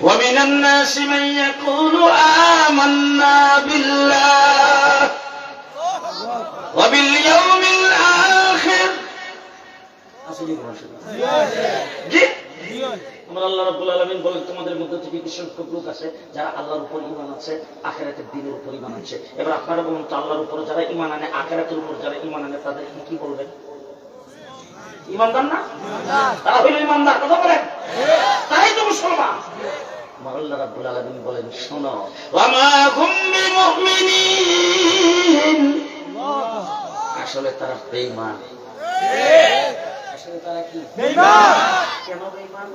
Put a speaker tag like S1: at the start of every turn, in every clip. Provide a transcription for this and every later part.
S1: ومن الناس من يقول آمنا بالله وباليوم الآخر জি আমার আল্লাহ রাব্বুল আলামিন বলেন তোমাদের মধ্যে থেকে কিছু সংখ্যক লোক আছে যারা আল্লাহর উপর ঈমান আছে আখিরাতের দিনের উপর ঈমান আছে এবার আপনারা বলুন তো আল্লাহর উপর যারা ঈমান আনে আখিরাতের উপর যারা ঈমান আনে তাদের কি কি বলবেন ঈমানদার না তারা হইল ঈমানদার কথা বলেন তাই তো মুসলমান আমার আল্লাহ রাব্বুল আলামিন বলেন শোনো ওয়ামা হুম বিমুমিনিন আসলে তারা বেঈমান আসলে তারা কি কেন বেঈমান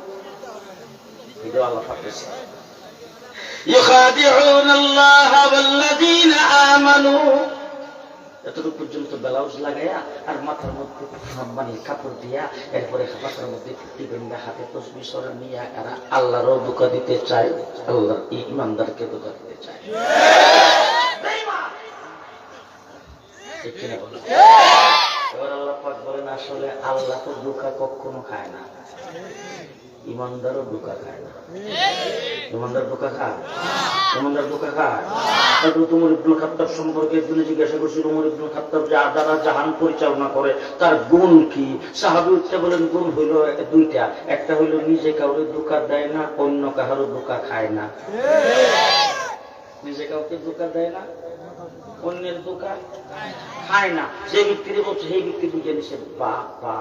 S1: এটা আল্লাহ পাঠিয়েছে يخادعون الله والذين آمنوا এতটুকু পর্যন্ত ব্লাউজ লাগাইয়া আর মাথার মধ্যে সম্মানী কাপড় দিয়া, এরপরে মাথার মধ্যে ফিফটি বেঙ্গা হাতে তসবি সরে নিয়ে এরা আল্লাহরও ধোকা দিতে চায়, আল্লাহর ইমানদারকে ধোকা দিতে চায়। এবার আল্লাহ পাক বলেন, আসলে আল্লাহ তো ধোকা কখনো খায় না। ইমানদারও ধোকা খায় না। ইমানদার ধোকা খায়? ইমানদার ধোকা খায়? তোমার সম্পর্কে জিজ্ঞাসা করছিল জাহান পরিচালনা করে, তার গুণ কি? সাহাবি বলেন, গুণ হইল দুইটা। একটা হইল নিজে কাউকে ধোকা দেয় না, অন্য কাহারও ধোকা খায় না। নিজে কাউকে ধোকা দেয় না, অন্যের ধোকা খায় না। যে ব্যক্তির বলছে, সেই ব্যক্তি বুঝে নিছে বা বা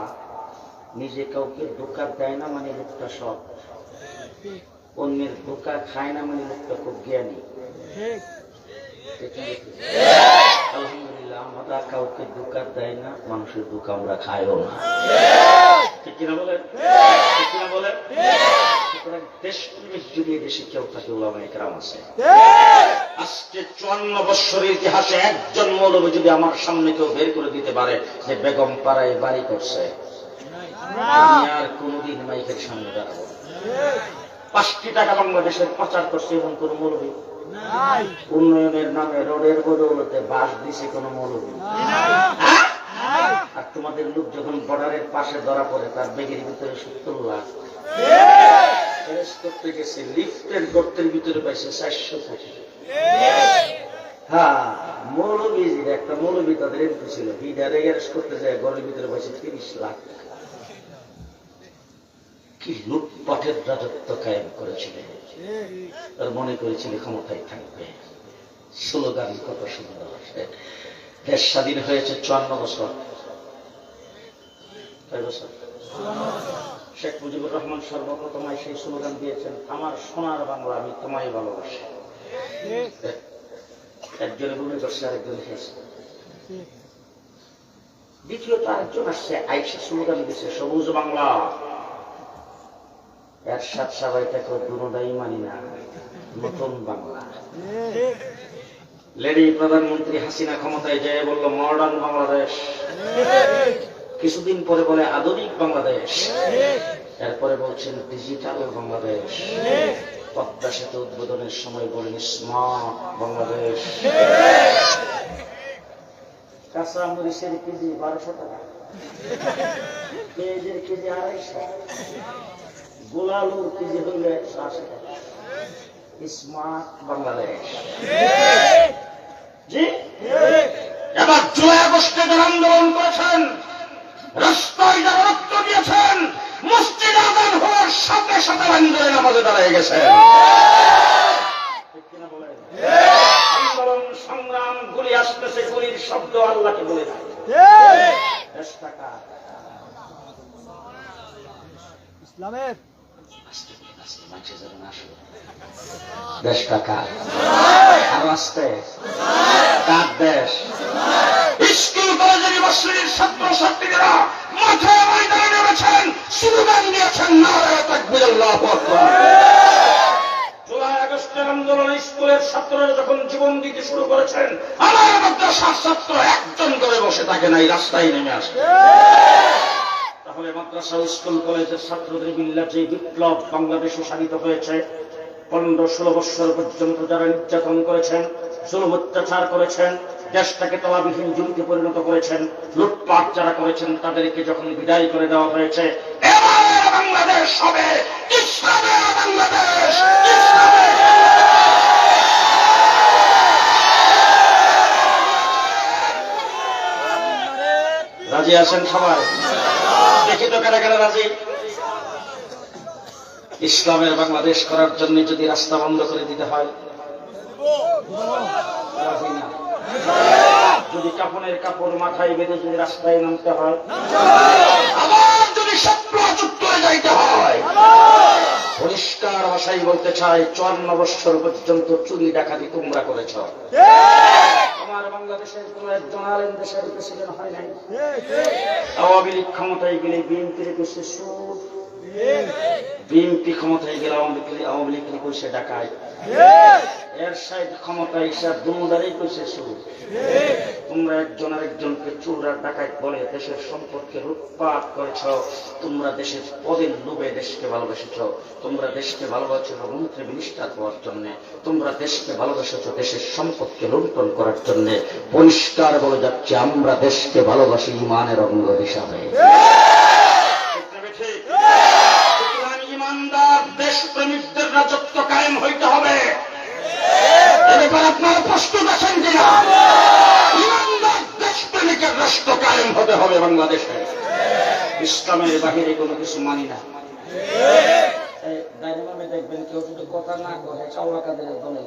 S1: নিজে কাউকে ধোকা দেয় না মানে লোকটা সব অন্যের ধোকা খায় না মানে লোকটা খুব জ্ঞানী। কাউকে দেয় না, মানুষের আমরা খাইও না। কেউ থাকে আজকে চুয়ান্ন বৎসরের ইতিহাসে একজন মৌলবী যদি আমার সামনে কেউ বের করে দিতে পারে যে বেগম পাড়ায় বাড়ি করছে আমি আর কোনোদিন মাইকের সামনে দাঁড়াবো পাঁচটি টাকা বাংলাদেশের পাচার করছে এবং কোন মৌলবী? উন্নয়নের নামে রোডের বদৌলতে বাস দিছে কোন মৌলবী? হ্যাঁ? আর তোমাদের লোক যখন বর্ডারের পাশে ধরা পড়ে তার বেগের ভিতরে সত্তর লাখ। করতে গেছে লিফটের গর্তের ভিতরে পাইছে চারশো কোটি। হ্যাঁ মৌলবীজির একটা মৌলবী তাদের এমপি ছিল। হিডারে অ্যারেস্ট করতে যায় ঘরের ভিতরে পাইছে তিরিশ লাখ। কি লুটপাটের রাজত্ব কায়েম করেছিলেন তার মনে করেছিল ক্ষমতায় থাকবে। স্লোগান কত সুন্দর। দেশ স্বাধীন হয়েছে চুয়ান্ন বছর। শেখ মুজিবুর রহমান সর্বপ্রথমায় সেই স্লোগান দিয়েছেন, আমার সোনার বাংলা আমি তোমায় ভালোবাসি। একজনে মনে করছে, আরেকজন খেয়েছে দ্বিতীয়ত আরেকজন আসছে, আইসা স্লোগান দিয়েছে, সবুজ বাংলা। এর সাত সবাই তাকে দুটাই মানি না। নতুন বাংলা। লেডি প্রধানমন্ত্রী হাসিনা ক্ষমতায় যায় বলল মডার্ন বাংলাদেশ কিছুদিন পরে বলে, আধুনিক বাংলাদেশ। এরপরে বলছেন ডিজিটাল বাংলাদেশ। পদ্মা সেতু উদ্বোধনের সময় বলেন স্মার্ট বাংলাদেশ। কাঁচা মরিচের কেজি বারোশো টাকা। পেঁয়াজের কেজি আড়াইশো? গোলালুর কেজি হইল স্মার্ট বাংলাদেশ। জি? এবার জুলাই আগস্টে যারা আন্দোলন করেছেন রাস্তায় যারা রক্ত দিয়েছেন মসজিদ আদান হওয়ার সাথে সাথে আন্দোলন আমাদের দাঁড়ায়? আন্দোলন সংগ্রাম গুলি আসতেছে গুলির শব্দ আল্লাহকে বলে দেয়।
S2: ইসলামের
S1: আস্তে আস্তে মাঝে যেন না শুরু হয়। দেশ টাকা। আরও আসতে কার দেশ? স্কুল কলেজের ইউনিভার্সিটির ছাত্র ছাত্রীরা মাঠে ময়দানে নেমেছেন, স্লোগান দিয়েছেন নারায় তাকবীর আল্লাহু আকবার। জুলাই আগস্টের আন্দোলনে স্কুলের ছাত্ররা যখন জীবন দিতে শুরু করেছেন, আমার মাদ্রাসার ছাত্র একজন করে বসে থাকে নাই রাস্তায় নেমে আসে। তাহলে মাদ্রাসা স্কুল কলেজের ছাত্রদের মিল্লা যে বিপ্লব বাংলাদেশে সাধিত হয়েছে, পনেরো ষোলো বৎসর পর্যন্ত যারা নির্যাতন করেছেন, জুলুম অত্যাচার করেছেন, দেশটাকে তলাবিহীন জমিতে পরিণত করেছেন, লুটপাট যারা করেছেন, তাদেরকে যখন বিদায় করে দেওয়া হয়েছে রাজি আছেন সবাই? দেখি তো কারা কারা রাজি? ইসলামের বাংলাদেশ করার জন্য যদি রাস্তা বন্ধ করে দিতে হয় যদি কাপড়ের কাপড় মাথায় বেঁধে যদি রাস্তায় নামতে হয় পরিষ্কার ভাষাই বলতে চাই, চুয়ান্ন বৎসর পর্যন্ত চুরি ডাকাতি তোমরা করেছ। আমার বাংলাদেশের কোন একজন আলেন দেশের প্রেসিডেন্ট হয় নাই। আওয়ামী লীগ ক্ষমতায় গেলে বিএনপির কইছে সুদ। বিএনপি ক্ষমতায় গেলে আওয়ামী লীগ আওয়ামী লীগ কইছে ডাকায় এর সাইড ক্ষমতায় এসে দুমদারেই কইছে সুদ তোমরা একজন আরেকজনকে চোর আর বলে দেশের সম্পদকে লুটপাট করেছ। তোমরা দেশের পদের লোভে দেশকে ভালোবেসেছ। তোমরা দেশকে ভালোবাসেছ মন্ত্রী মিনিস্টার হওয়ার জন্য। তোমরা দেশকে ভালোবেসেছ দেশের সম্পদকে লুণ্ঠন করার জন্য। পরিষ্কার বলে যাচ্ছে আমরা দেশকে ভালোবাসি ইমানের অঙ্গ হিসাবে। ইমানদার দেশপ্রেমিকদের রাজত্ব কায়েম হইতে প্রস্তুত আছেন কিনা ইমানদার দেশপ্রেমিকের রাষ্ট্র কায়েম হতে হবে বাংলাদেশে। ইসলামের বাহিরে কোনো কিছু মানি না। দেখবেন কেউ যদি কথা না কাদের দলে?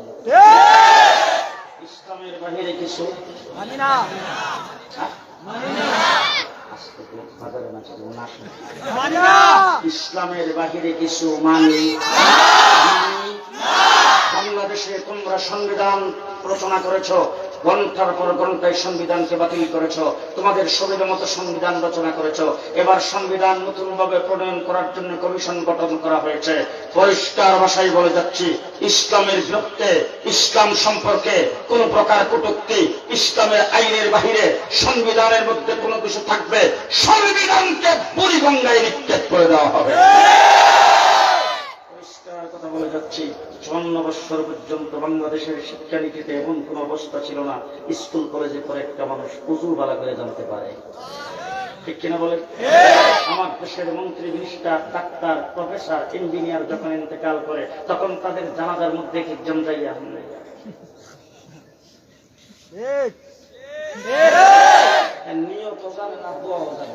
S1: ইসলামের বাহিরে কিছু
S2: মানি না।
S1: না। না।
S2: না।
S1: ইসলামের বাহিরে কিছু মানি মানি। বাংলাদেশে তোমরা সংবিধান রচনা করেছ, গ্রন্থার পর গ্রন্থায় সংবিধানকে বাতিল করেছ, তোমাদের সুবিধা মতো সংবিধান রচনা করেছ। এবার সংবিধান নতুন ভাবে প্রণয়ন করার জন্য কমিশন গঠন করা হয়েছে। পরিষ্কার ভাষায় বলে যাচ্ছি, ইসলামের বিরুদ্ধে ইসলাম সম্পর্কে কোন প্রকার কটুক্তি ইসলামের আইনের বাহিরে সংবিধানের মধ্যে কোনো কিছু থাকবে, সংবিধানকে বুড়িগঙ্গায় নিক্ষেপ করে দেওয়া হবে। পরিষ্কার কথা বলে যাচ্ছি চুয়ান্ন বৎসর পর্যন্ত বাংলাদেশের শিক্ষানীতিতে এমন কোন অবস্থা ছিল না। স্কুল কলেজে পরে একটা মানুষ বালা করে জানতে পারে। ঠিক কিনা বলেন? আমার দেশের মন্ত্রী মিনিস্টার ডাক্তার প্রফেসর ইঞ্জিনিয়ার যখন ইন্তেকাল করে তখন তাদের জানাজার মধ্যে যাইয়া
S2: ঠিক।
S1: নিয়ত জানে না দোয়াও জানে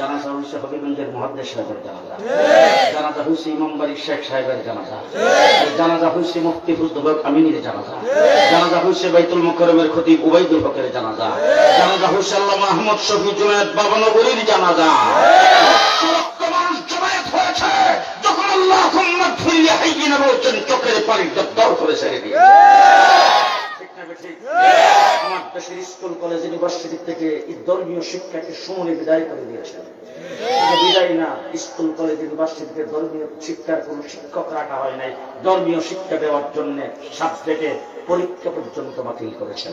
S1: জানাজা হয়েছে হবিগঞ্জের মহাদ্দেশ সাহেবের জানাজা। জানাজা হয়েছে ইমামবাড়ি শেখ সাহেবের জানাজা। জানাজা হয়েছে মুফতি ফুজদুল আমিনীর জানাজা। জানাজা হয়েছে বাইতুল মুকরমের খতিব উবাইদুল হকের জানাজা। জানাজা হয়েছে আল্লাহ মাহমুদ শফি জুনায়দ বাবানগরীর জানাজা। যখন আল্লাহ বলছেন চোখের পানি দর করে ছেড়ে দিয়ে শিক্ষাকে বিদায় করে দিয়েছেন বিদায় না, স্কুল, কলেজ ইউনিভার্সিটিতে শিক্ষার শিক্ষক রাখা হয় নাই। শিক্ষা দেওয়ার জন্য পরীক্ষা পর্যন্ত বাতিল করেছেন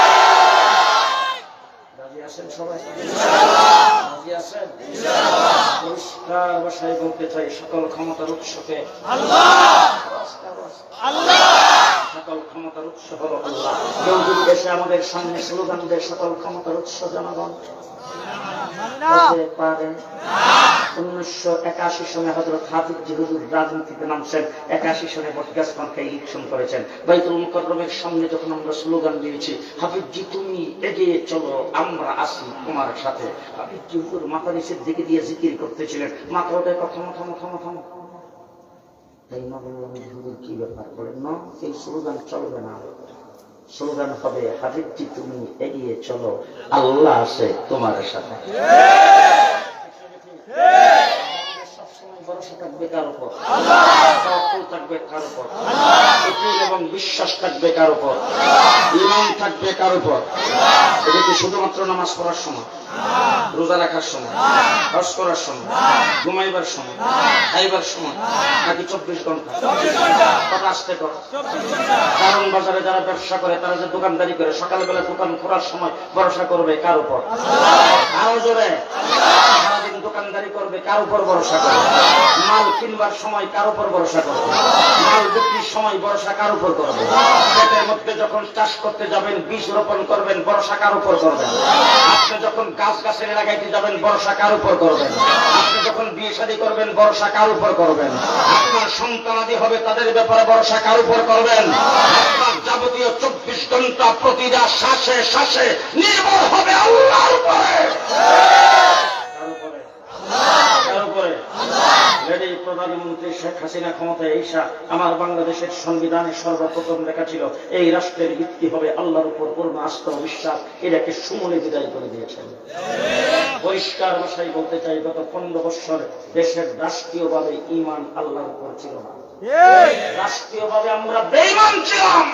S1: না আছেন সবাই? আছেন? পরিষ্কার বাসায় বলতে চাই সকল ক্ষমতার উৎসকে। সকল ক্ষমতার উৎস হল আল্লাহ। দেশে আমাদের সামনে স্লোগান দেয় সকল ক্ষমতার উৎস জনগণ। পারে উনিশশো একাশি সনে হাফিজি রাজনীতিতে নামছেন। একাশি সনে করেছেন। আমরা স্লোগান দিয়েছি হাফিজি হাফিজি মাথা নিচের কি ব্যাপার বলেন না? স্লোগান চলবে না। স্লোগান হবে হাবিবজি তুমি এগিয়ে চলো, আল্লাহ আছে তোমার সাথে। কার এবং বিশ্বাস থাকবে কার থাকবে কার শুধুমাত্র নামাজ পড়ার সময় রোজা রাখার সময় ঘুমাইবার সময় খাইবার সময় নাকি চব্বিশ ঘণ্টা কারণ বাজারে যারা ব্যবসা করে তারা যে দোকানদারি করে সকালবেলা দোকান খোলার সময় ভরসা করবে কার উপর? আরও জোরে দোকানদারি করবে, কার উপর ভরসা করবে মাল কিনবার সময় কার উপর ভরসা করবে? মাল বিক্রির সময় ভরসা কার উপর করবে? ক্ষেতের মধ্যে যখন চাষ করতে যাবেন, বীজ রোপণ করবেন, ভরসা কার উপর করবেন? আপনি যখন গাছ গাছের লাগাইতে যাবেন, ভরসা কার উপর করবেন? আপনি যখন বিয়ে শাদী করবেন, ভরসা কার উপর করবেন? আপনার সন্তানাদি হবে, তাদের ব্যাপারে ভরসা কার উপর করবেন? আপনার যাবতীয় চব্বিশ ঘণ্টা প্রতিটা শ্বাসে শ্বাসে নির্ভর হবে আল্লাহর উপরে? প্রধানমন্ত্রী শেখ হাসিনা আমার বাংলাদেশের সর্বপ্রথম লেখা ছিল, এই রাষ্ট্রের ভিত্তি হবে আল্লাহর উপর পূর্ণ বিশ্বাস, এটাকে সুমনে বিদায় করে দিয়েছেন। পরিষ্কার ভাষায় বলতে চাই, গত পনেরো বৎসর দেশের রাষ্ট্রীয়ভাবে ইমান আল্লাহর উপর ছিল না। রাষ্ট্রীয়ভাবে আমরা বেইমান ছিলাম।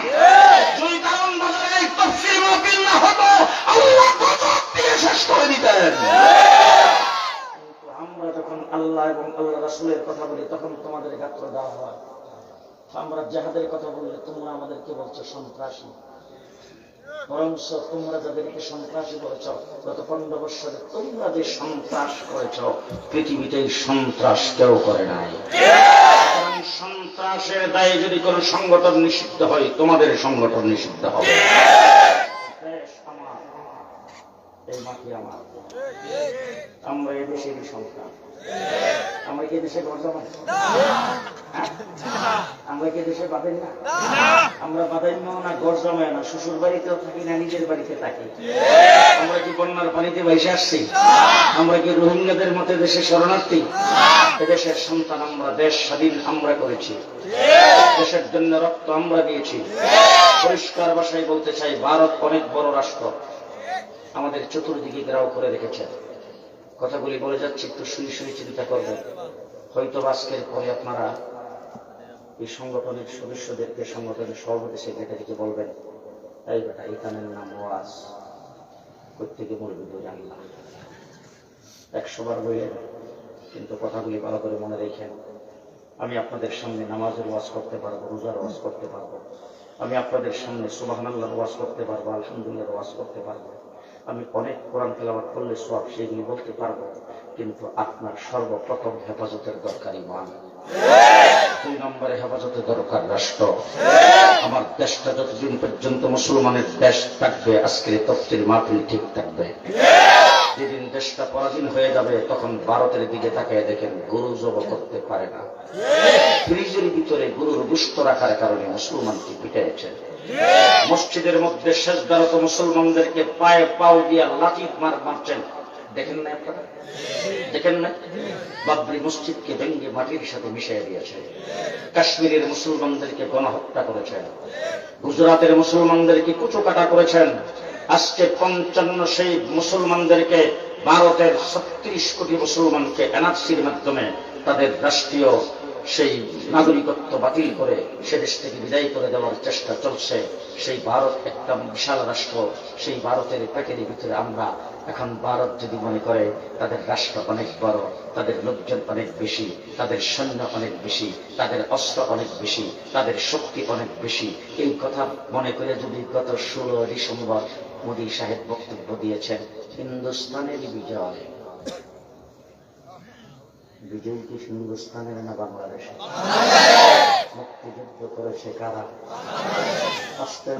S1: আল্লাহ এবং আল্লাহ রাসূলের কথা বলি, তখন তোমাদের গাত্র দেওয়া হয়। আমরা জাহাদের কথা বললে তোমরা আমাদেরকে বলছো সন্ত্রাসী। বরঞ্চ তোমরা যাদেরকে সন্ত্রাসী বলেছ, গত পনেরো বৎসরে তোমরা যে সন্ত্রাস করেছ, পৃথিবীতে সন্ত্রাস কেউ করে নাই। সন্ত্রাসের দায়ে যদি কোনো সংগঠন নিষিদ্ধ হয়, তোমাদের সংগঠন নিষিদ্ধ হবে। এই মাটি আমার। আমরা এ দেশেরই সন্তান। আমরা কি দেশে ঘর হ্যাঁ? আমরা কি দেশে না? আমরা না ঘর জমায় না। শ্বশুর বাড়িতেও থাকি না, নিজের বাড়িতে থাকি। আমরা কি বন্যার পানিতে আসছি? আমরা কি রোহিঙ্গাদের মতে দেশে শরণার্থী? এদেশের সন্তান আমরা, দেশ স্বাধীন আমরা করেছি। দেশের জন্য রক্ত আমরা দিয়েছি। পরিষ্কার ভাষায় বলতে চাই, ভারত অনেক বড় রাষ্ট্র। আমাদের চতুর্দিকে গ্রাহ করে রেখেছেন কথাগুলি বলে যাচ্ছি, একটু শুয়ে শুয়ে চিন্তা করবেন। হয়তো আজকের পরে আপনারা এই সংগঠনের সদস্যদেরকে, সংগঠনের সভাপতি সেক্রেটারিকে বলবেন, এই বেটা, এখানের নাম ওয়াজ। প্রত্যেকে বলবে তো জানি না একশো বার বললেন কিন্তু কথাগুলি ভালো করে মনে রেখেন। আমি আপনাদের সামনে নামাজের ওয়াজ করতে পারব, রোজার ওয়াজ করতে পারব। আমি আপনাদের সামনে সুবাহান্লার ওয়াজ করতে পারব আলহামদুলিল্লাহ ওয়াজ করতে পারব। আমি অনেক কোরআন তেলাবাদ করলে সব সেগুলি বলতে পারব, কিন্তু আপনার সর্বপ্রথম হেফাজতের দরকারি মান দুই নম্বরে হেফাজতের দরকার রাষ্ট্র। আমার দেশটা যতদিন পর্যন্ত মুসলমানের দেশ থাকবে, আজকের তফসিল মাহফিল ঠিক থাকবে। যেদিন দেশটা পরাধীন হয়ে যাবে, তখন ভারতের দিকে তাকিয়ে দেখেন গরু জব করতে পারে না। ফ্রিজের ভিতরে গরুর গুস্ত রাখার কারণে মুসলমানকে পিটাইছেন মসজিদের মধ্যে শেষদারত মুসলমানদেরকে পায়ে পাও দিয়া লাঠি মার মারছেন। দেখেন না আপনারা দেখেন না? বাবরি মসজিদকে ভেঙ্গে মাটির সাথে মিশিয়ে দিয়েছে। কাশ্মীরের মুসলমানদেরকে গণহত্যা করেছেন। গুজরাটের মুসলমানদেরকে কুচো কাটা করেছেন। আজকে পঞ্চান্ন সেই মুসলমানদেরকে ভারতের ছত্রিশ কোটি মুসলমানকে এনআরসির মাধ্যমে তাদের রাষ্ট্রীয় সেই নাগরিকত্ব বাতিল করে সে দেশ থেকে বিদায় করে দেওয়ার চেষ্টা চলছে, সেই ভারত একটা বিশাল রাষ্ট্র, সেই ভারতের পেটের ভিতরে আমরা এখন ভারত যদি মনে করে, তাদের রাষ্ট্র অনেক বড়, তাদের লোকজন অনেক বেশি, তাদের সৈন্য অনেক বেশি, তাদের অস্ত্র অনেক বেশি, তাদের শক্তি অনেক বেশি। এই কথা মনে করে যদি গত ষোলো ডিসেম্বর মোদী সাহেব বক্তব্য দিয়েছেন, হিন্দুস্তানের বিজয়। বিজয় কি হিন্দুস্তানের না বাংলাদেশে! মুক্তিযুদ্ধ করেছে কারা? আস্তে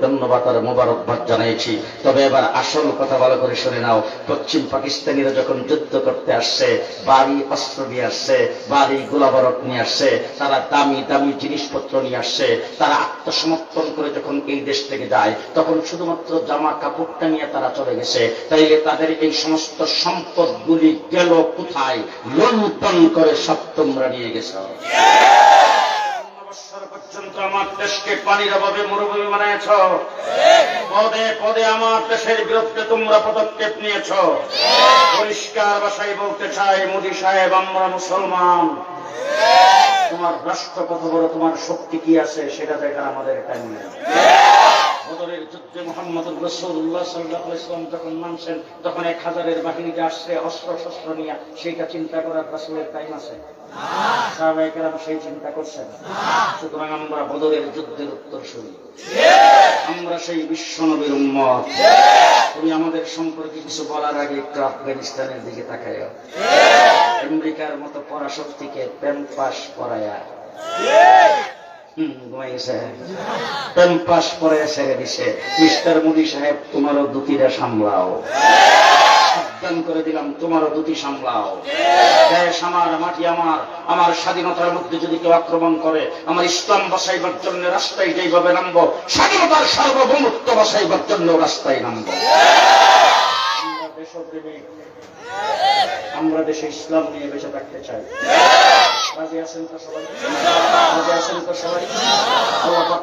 S1: ধন্যবাদ আর মোবারকবাদ জানিয়েছি তবে এবার আসল কথা ভালো করে শুনে নাও। পশ্চিম পাকিস্তানিরা যখন যুদ্ধ করতে আসছে, বাড়ি অস্ত্র নিয়ে আসছে, বাড়ি গোলাবারক নিয়ে আসছে, তারা দামি দামি জিনিসপত্র নিয়ে আসছে, তারা আত্মসমর্পণ করে যখন এই দেশ থেকে যায়, তখন শুধুমাত্র জামা কাপড়টা নিয়ে তারা চলে গেছে। তাইলে তাদের এই সমস্ত সম্পদগুলি গেল কোথায়? লুণ্ঠন করে সব তোমরা নিয়ে গেছ। আমার দেশকে পানির অভাবে মরুভূমি বানিয়েছ। পদে পদে আমার দেশের বিরুদ্ধে তোমরা পদক্ষেপ নিয়েছ। পরিষ্কার ভাষায় বলতে চাই, মোদী সাহেব, আমরা মুসলমান। রাষ্ট্র কত বড়, তোমার শক্তি কি আছে সেটা দেখার আমাদের টাইম নেই। যুদ্ধে ইসলাম যখন নামছেন, তখন এক হাজারের আসছে অস্ত্র শস্ত্র নিয়ে চিন্তা করার টাইম আছে। সেই চিন্তা করছেন। আমরা যুদ্ধের উত্তর আমরা সেই বিশ্ব নবীর তুমি আমাদের সম্পর্কে কিছু বলার আগে একটু আফগানিস্তানের দিকে তাকায় আমেরিকার মতো পরাশক্তিকে প্যাম্পাস পরায়া। মিস্টার মোদী সাহেব সামলাও। আমার, মাটি আমার আমার স্বাধীনতার মধ্যে যদি কেউ আক্রমণ করে, আমার ইসলাম বাসাইবার জন্য রাস্তায় যেইভাবে নামবো, স্বাধীনতার সার্বভৌমত্ব বাসাইবার জন্য রাস্তায় নামবো। আমরা দেশে ইসলাম নিয়ে বেঁচে থাকতে চাই।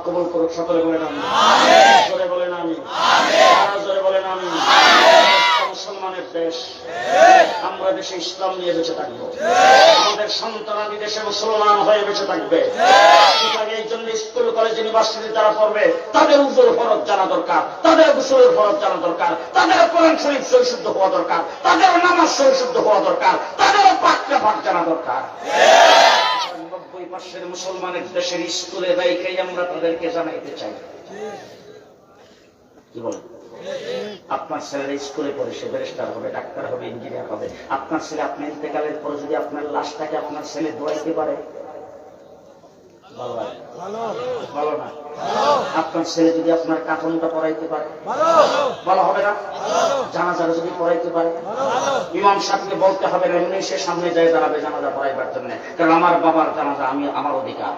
S1: কবুল করুক, সকলে বলেন বলেন আমি জোরে বলেন আমি মুসলমানের দেশ, আমরা দেশে ইসলাম নিয়ে বেঁচে থাকব। আমাদের সন্তানাদি দেশে মুসলমান হয়ে বেঁচে থাকবে। এই জন্য স্কুল, কলেজ, ইউনিভার্সিটি যারা পড়বে, তাদের উজ্জ্বল ফরজ জানা দরকার, তাদের গোসলের ফরজ জানা দরকার, তাদের কোরআন শরীফ সহিশুদ্ধ হওয়া দরকার, তাদের নামাজ সহিশুদ্ধ হওয়া দরকার, তাদের পাঠটা পাঠ জানা দরকার। নব্বই পার্সেন্ট মুসলমানের দেশের স্কুলে রাইকাই আমরা তাদেরকে জানাইতে চাই। কি বলেন? আপনার ছেলের স্কুলে পড়ে সে ব্যারিস্টার হবে, ডাক্তার হবে ইঞ্জিনিয়ার হবে আপনার ছেলে আপনি ইন্তেকালের পরে যদি আপনার লাশটাকে আপনার ছেলে দোয়াইতে পারে লাগে।
S2: ভালো।
S1: না। আপনার ছেলে যদি আপনার কাফনটা পড়াইতে পারে
S2: ভালো।
S1: ভালো হবে না? জানাজারা যদি পড়াইতে পারে? ইমাম সাহেবকে বলতে হবে না এমনি সে সামনে যায় দাঁড়াবে জানাজা পড়াইবার জন্য। কারণ আমার বাবার জানাজা আমি আমার অধিকার।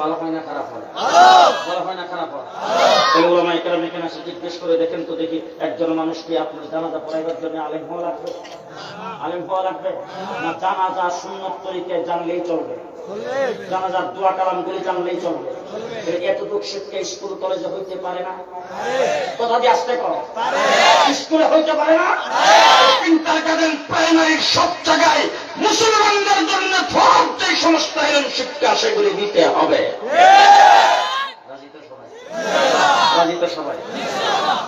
S1: ভালো হয় না খারাপ হয় ভালো। হয় না খারাপ হয় ওলামা একরাম এখানে এসে জিজ্ঞেস করে দেখেন তো দেখি একজন মানুষকে আপনার জানাজা পড়াইবার জন্য আলেম হওয়া লাগবে? আলেম হওয়া লাগবে? না জানাজা সুন্নত তরিকায় জানলেই চলবে?
S2: চলবে
S1: জানাজার দোয়া কালাম গুলি জানলেই চলবে। এতটুকু শিক্ষা স্কুল, কলেজে হইতে পারে না। কথা দিয়ে আসতে কর। স্কুলে হইতে পারে না। কিন্টার গার্ডেন প্রাইমারির সব জায়গায় মুসলমানদের জন্য ফরজ যে সমস্ত এলম শিক্ষা, সেগুলি দিতে হবে।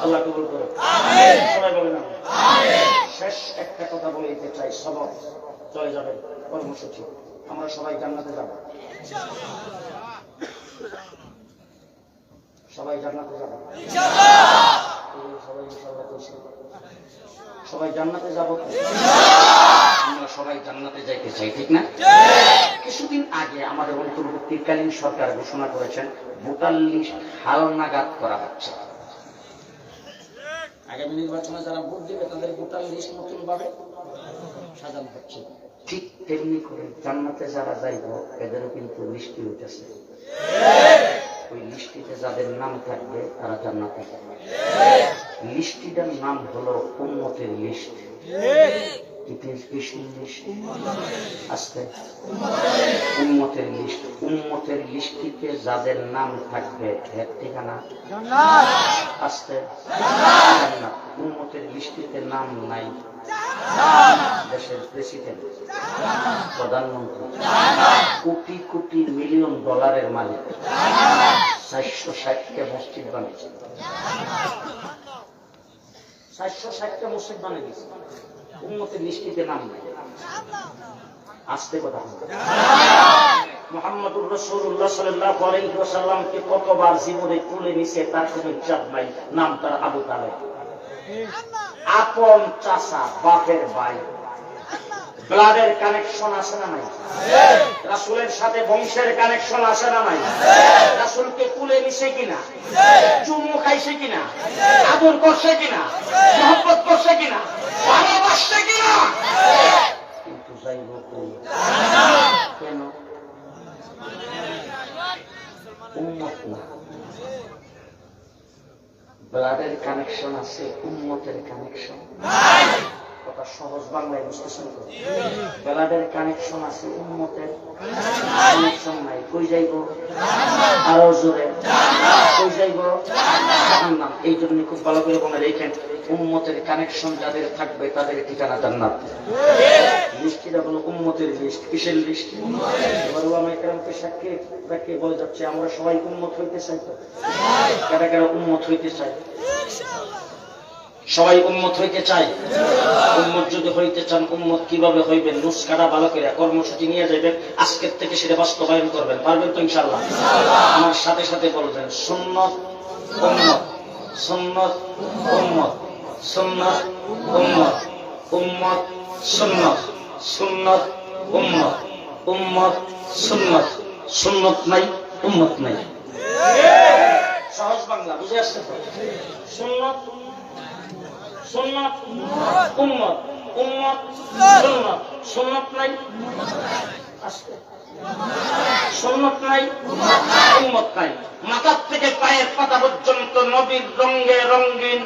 S1: আল্লাহ আমরা সবাই জান্নাতে যাব। সবাই জান্নাতে যাব। সবাই জান্নাতে যাব। আমরা সবাই জান্নাতে যাইতে চাই, ঠিক না? কিছুদিন আগে আমাদের অন্তর্বর্তীকালীন সরকার ঘোষণা করেছেন ভোটার লিস্ট হালনাগাদ করা হচ্ছে। আগামী নির্বাচনে যারা ভোট দিবে, তাদের ভোটার লিস্ট নতুন ভাবে সাজানো হচ্ছে। ঠিক তেমনি করে জান্নাতে যারা যাইব, এদেরও কিন্তু লিস্টি উঠেছে। ওই লিস্টিতে যাদের নাম থাকবে, তারা জান্নাতে যাবে। লিস্টিটার নাম হলো উন্মতের লিস্ট। উন্মতের লিস্ট? উন্মতের লিস্টিতে যাদের নাম থাকবে, এর ঠিকানা? আস্তে। উন্মতের লিস্টিতে নাম নাই। দেশের প্রেসিডেন্ট প্রধানমন্ত্রী। কোটি মিলিয়ন ডলারের মালিক। চারশো ষাটটা মসজিদ বানিয়েছে। চারশো ষাটটা মসজিদ বানিয়ে দিয়েছে। লিস্টিতে নাম নাই আসতে কথা মোহাম্মদুর রসুল্লাহ সাল্লাহ কতবার জীবনে তুলে নিছে তার কোনো হিসাব নাই। নাম তার আবু তালেব। আপন চাষা বাপের ভাই। ব্লাডের কানেকশন আছে না নাই? রাসুলের সাথে বংশের কানেকশন আছে না নাই? রাসুলকে তুলে নিছে কিনা? চুমু খাইছে কিনা? আদর করছে কিনা? মহব্বত করছে কিনা? ভালোবাসছে কিনা? কিন্তু যাই হোক কেন ব্লাডের কানেকশন আছে উন্মতের কানেকশন। কথা সহজ বাংলায় বুঝতেছেন তো ব্লাডের কানেকশন আছে উন্মতের কানেকশন নাই। কই যাইব? আরও জোরে। কই যাইব? জাহান্নাম। এই জন্য খুব ভালো করে মনে রেখেন, উম্মতের কানেকশন যাদের থাকবে তাদের ঠিকানা জান্নাত। লিস্টটা হলো উন্মতের লিস্ট। কিসের লিস্ট? এবার ওলামা একরামকে সাক্ষী রাখে বলে যাচ্ছে, আমরা সবাই উন্মত হইতে চাই কারা কারা উম্মত হইতে চাই সবাই উম্মত হইতে চাই উম্মত যদি হইতে চান, উম্মত কীভাবে হইবেন? নুসকাটা ভালো করে কর্মসূচি নিয়ে যাবেন আজকের থেকে সেটা বাস্তবায়ন করবেন। পারবেন তো ইনশাল্লাহ আমার সাথে সাথে বলবেন, সুন্নত, উম্মত সুন্নত উম্মত সুন্নত, উম্মত উম্মত, সুন্নত সুন্নত, উম্মত উম্মত, সুন্নত সুন্নত নাই, উম্মত নাই। সহজ বাংলা, বুঝে আসছে তো? সুন্নত সুন্নত উম্মত উম্মত সুন্নত সুন্নত নাই? আসতে সুন্নত নাই? উম্মত নাই। মাথার থেকে পায়ের পাতা পর্যন্ত নবীর রঙ্গে রঙ্গিন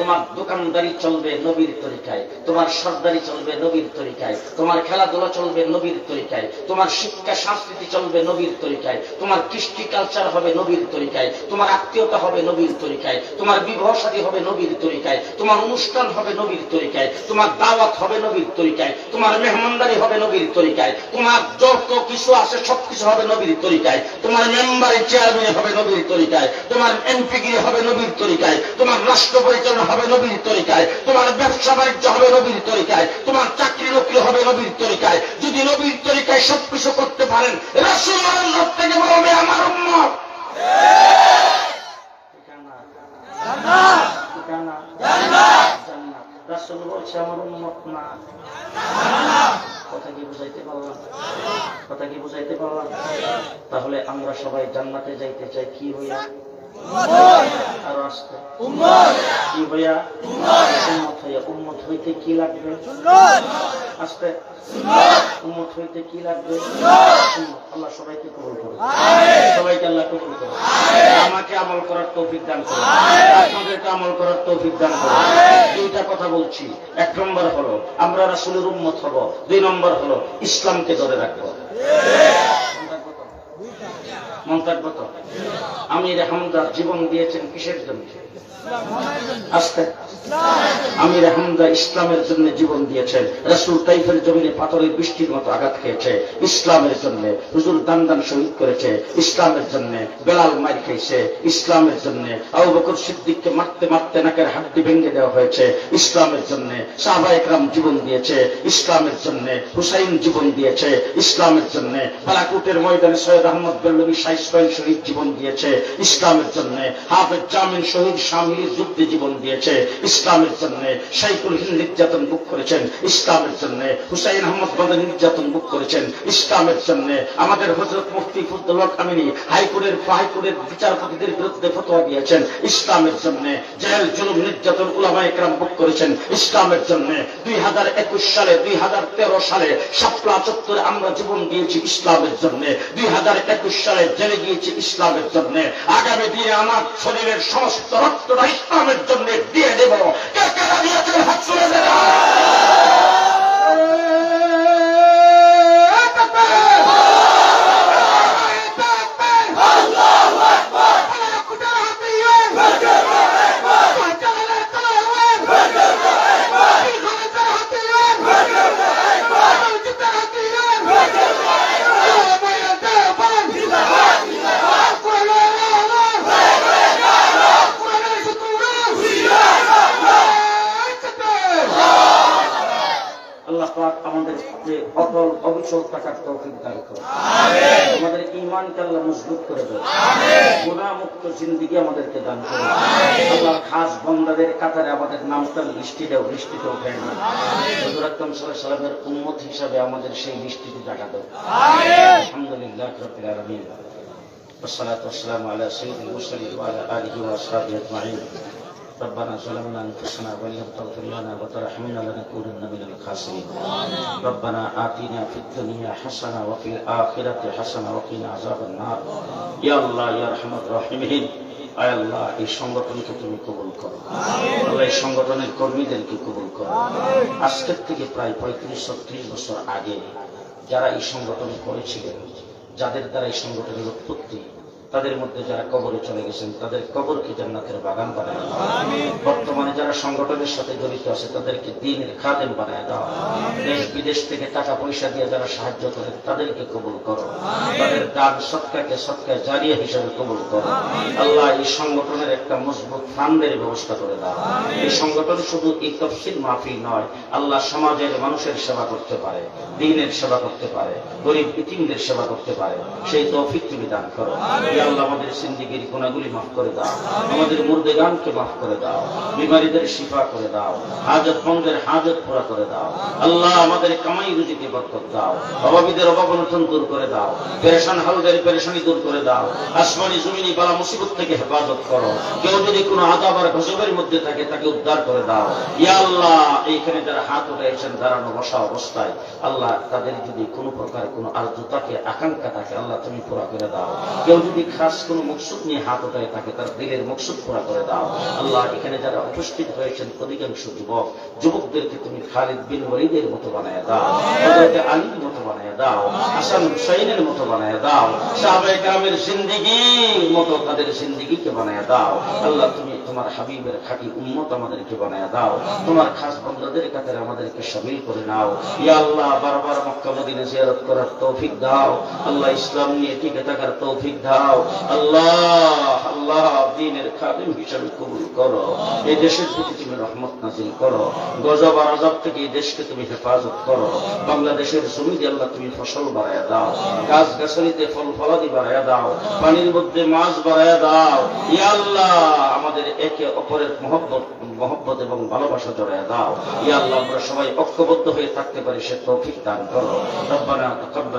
S1: তোমার দোকানদারি চলবে নবীর তরিকায় তোমার সর্দারি চলবে নবীর তরিকায় তোমার খেলাধুলা চলবে নবীর তরিকায় তোমার শিক্ষা সংস্কৃতি চলবে নবীর তরিকায় তোমার কৃষ্টি কালচার হবে নবীর তরিকায় তোমার আত্মীয়তা হবে নবীর তরিকায় তোমার বিবাহ সাদী হবে নবীর তরিকায় তোমার অনুষ্ঠান হবে নবীর তরিকায় তোমার দাওয়াত হবে নবীর তরিকায় তোমার মেহমানদারি হবে নবীর তরিকায় তোমার যত কিছু আছে সবকিছু হবে নবীর তরিকায় তোমার মেম্বারের চেয়ারম্যান হবে নবীর তরিকায় তোমার এমপিগিরি হবে নবীর তরিকায় তোমার রাষ্ট্র পরিচালনা হবে নবীর তরিকায়, তোমার ব্যবসা বাণিজ্য হবে নবীর তরিকায়, তোমার চাকরি নকরি হবে নবীর তরিকায়। যদি নবীর তরিকায় সবকিছু করতে পারেন থেকে আমার তাহলে আমরা সবাই জান্নাতে যাইতে চাই, কি হইয়া? আমাকে আমল করার তৌফিক দান করুন। আপনাদেরকে আমল করার তৌফিক দান করুন। দুইটা কথা বলছি। এক নম্বর হলো, আমরা রাসূলের উম্মত হব। দুই নম্বর হলো, ইসলামকে ধরে রাখব। মন কত? আমি আমির হামদা জীবন দিয়েছেন কিসের জন্য? আস্তে। আমির হামদা ইসলামের জন্য জীবন দিয়েছেন রাসুল তাইফের জমিনে পাথরের বৃষ্টির মতো আঘাত খেয়েছে, ইসলামের জন্য হুজুর দান শহীদ করেছে, ইসলামের জন্য বেলাল মার খেয়েছে ইসলামের জন্য আবু বকর সিদ্দিককে মারতে মারতে নাকের হাড্ডি ভেঙে দেওয়া হয়েছে, ইসলামের জন্য সাহবা একরাম জীবন দিয়েছে, ইসলামের জন্য হুসাইন জীবন দিয়েছে, ইসলামের জন্য বালাকুটের ময়দানে সৈয়দ আহমদ বেল্লবী সাইস শহীদ জীবন দিয়েছে, ইসলামের জন্য হাফেজ জামিন শহীদ শামির যুদ্ধে জীবন দিয়েছে ইসলামের জন্য। শাইকুল হিন্দ নির্যাতন বুক করেছেন ইসলামের জন্য। হুসাইন আহমদ বাদী নির্যাতন বুক করেছেন ইসলামের জন্য। আমাদের হজরত মুফতি ফুদ্দুল আমিনী হাইকোর্টের হাইকোর্টের বিচারপতিদের বিরুদ্ধে ফতোয়া দিয়েছেন ইসলামের জন্য। জেল, জুলুম, নির্যাতন উলামা একরাম বুক করেছেন ইসলামের জন্য। দুই হাজার একুশ সালে, দুই হাজার তেরো সালে শাপলা চত্বরে আমরা জীবন দিয়েছি ইসলামের জন্য। দুই হাজার একুশ সালে জেলে গিয়েছি ইসলামের জন্য। আগামী দিনে আমার শরীরের সমস্ত রক্তটা ইসলামের জন্য দিয়ে দেব নামটা লিস্টিতেও লিস্টিতে ওঠে না হুজুর আকরাম সাল্লাল্লাহু আলাইহি সাল্লামের উম্মত হিসাবে আমাদের সেই লিস্টিতে জায়গা দাও আলহামদুলিল্লাহ রাব্বিল আলামিন والصلاة والسلام على سيد المرسلين وعلى آله وأصحابه أجمعين ربنا ظلمنا أنفسنا وإن لم تغفر لنا وترحمنا لنكونن من الخاسرين ربنا آتنا في الدنيا حسنة وفي الآخرة حسنة وقنا عذاب النار يا الله يا أرحم الراحمين আয় আল্লাহ, এই সংগঠনকে তুমি কবুল করো। আল্লাহ, এই সংগঠনের কর্মীদেরকে কবুল করো। আজকের থেকে প্রায় পঁয়ত্রিশ, ছত্রিশ বছর আগে যারা এই সংগঠন করেছিলেন, যাদের দ্বারা এই সংগঠনের উৎপত্তি তাদের মধ্যে যারা কবরে চলে গেছেন তাদের কবরকে জান্নাতের বাগান বানায় দাও। বর্তমানে যারা সংগঠনের সাথে জড়িত আছে তাদেরকে দিনের খাদেম বানায় দাও। দেশ বিদেশ থেকে টাকা পয়সা দিয়ে যারা সাহায্য করে তাদেরকে কবুল করো। তাদের দান সৎকাকে সৎকা জারিয়া হিসেবে কবুল করো। আল্লাহ এই সংগঠনের একটা মজবুত ফান্ডের ব্যবস্থা করে দাও। এই সংগঠন শুধু এই তফসিল মাফি নয় আল্লাহ সমাজের মানুষের সেবা করতে পারে দিনের সেবা করতে পারে গরিব ইতিমদের সেবা করতে পারে। সেই তৌফিক তুমি দান করো। আল্লাহ আমাদের সিন্দিগির গুণাগুলি মাফ করে দাও। আমাদের মুর্দেগানকে মাফ করে দাও। বিমারীদের শিফা করে দাও। হাজত মন্দের হাজত পুরা করে দাও। আল্লাহ আমাদের কামাই রুজিকে বরকত দাও। অভাবীদের অভাব দূর করে দাও। পেরেশান হালদের পেরেশানি দূর করে দাও। আসমানি জমিনি বালা মুসিবত থেকে হেফাজত করো। কেউ যদি কোনো আদাব আর গজবের মধ্যে থাকে, তাকে উদ্ধার করে দাও। ইয়া আল্লাহ, এইখানে যারা হাত উঠেছেন দাঁড়ানো বসা অবস্থায়, আল্লাহ তাদের যদি কোনো প্রকার কোনো আর্দ্রতাকে আকাঙ্ক্ষা থাকে আল্লাহ তুমি পুরা করে দাও। কেউ যদি খাস কোনো মকসুদ নিয়ে হাত উঠায় তাকে তার দিলের মকসুদ পুরা করে দাও। আল্লাহ এখানে যারা উপস্থিত হয়েছেন অধিকাংশ যুবক যুবকদেরকে তুমি খালিদ বিন ওয়ালিদের মতো বানায় দাও, হযরত আলীর মতো বানায় দাও, হাসান হুসাইনের মতো বানায় দাও, সাহাবায়ে কেরামের জিন্দেগির মতো তাদের জিন্দেগিকে বানায় দাও। আল্লাহ, তুমি তোমার হাবিবের খাঁটি উম্মত আমাদেরকে বানায় দাও। তোমার খাস বন্ধুদের কাতারে আমাদেরকে শামিল করে নাও। ইয়া আল্লাহ, বারবার মক্কা মদিনা জিয়ারত করার তৌফিক দাও। আল্লাহ, ইসলাম নিয়ে টিকে থাকার তৌফিক দাও। আল্লাহ আল্লাহ, দিনের খাদিম হিসাবে কবুল করো। এই দেশের প্রতি তুমি রহমত নাজিল করো। গজব আর আজাব থেকে এই দেশকে তুমি হেফাজত করো। বাংলাদেশের জমিতে আল্লাহ তুমি ফসল বাড়ায় দাও গাছ গাছালিতে ফল ফলাদি বাড়ায় দাও, পানির মধ্যে মাছ বাড়ায় দাও। ইয়া আল্লাহ, আমাদের একে অপরের মহব্বত মহব্বত এবং ভালোবাসা জড়ায় দাও। ইয়া আল্লাহ, আমরা সবাই ঐক্যবদ্ধ হয়ে থাকতে পারি, সে তৌফিক দান করো। রব্বানা তাকাব্বাল